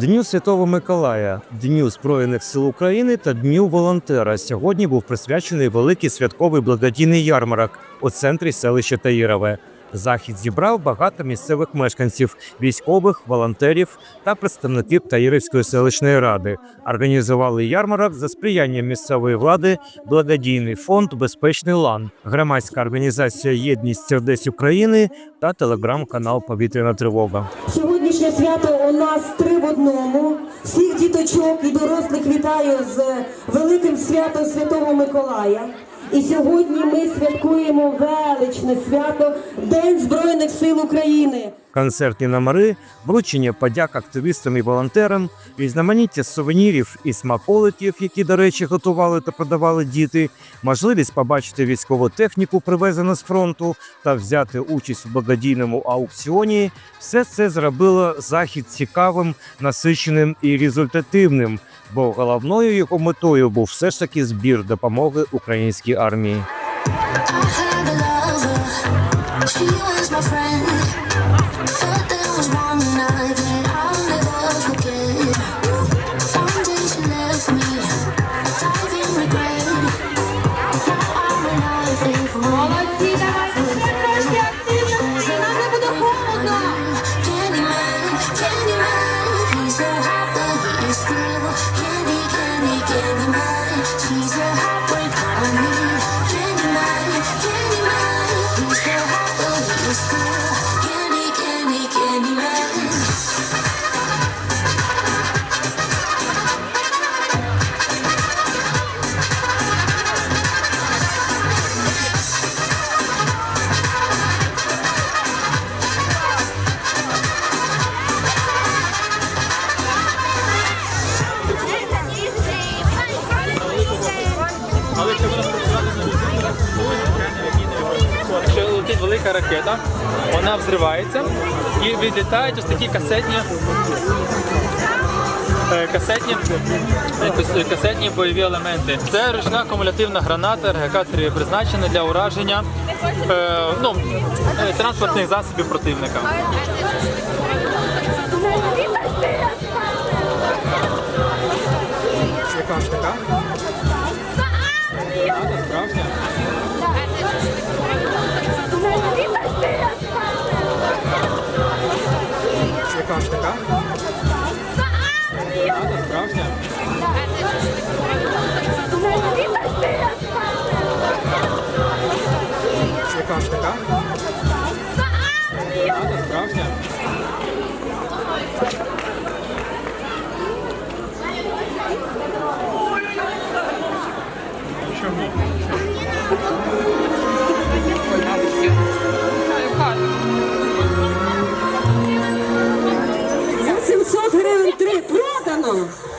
Дню Святого Миколая, Дню Збройних сил України та Дню волонтера сьогодні був присвячений великий святковий благодійний ярмарок у центрі селища Таїрове. Захід зібрав багато місцевих мешканців, військових, волонтерів та представників Таїрівської селищної ради. Організували ярмарок за сприянням місцевої влади, благодійний фонд Безпечний лан, громадська організація Єдність сердець України та телеграм-канал Повітряна тривога. Сьогоднішнє свято у нас три в одному. Всіх діточок і дорослих вітаю з великим святом Святого Миколая. І сьогодні ми святкуємо величне свято День Збройних сил України. Концертні номери, вручення подяк активістам і волонтерам, різноманіття сувенірів і смаколиків, які, до речі, готували та продавали діти, можливість побачити військову техніку, привезену з фронту, та взяти участь у благодійному аукціоні. Все це зробило захід цікавим, насиченим і результативним, бо головною його метою був все ж таки збір допомоги українській армії. She was my friend. Nothing was wrong night. Велика ракета, вона взривається і відлітають ось такі касетні. е, Касетні, е, касетні бойові елементи. Це ручна кумулятивна граната РГК-3, призначена для ураження е, ну, транспортних засобів противника. Яка така? Яка ж така? За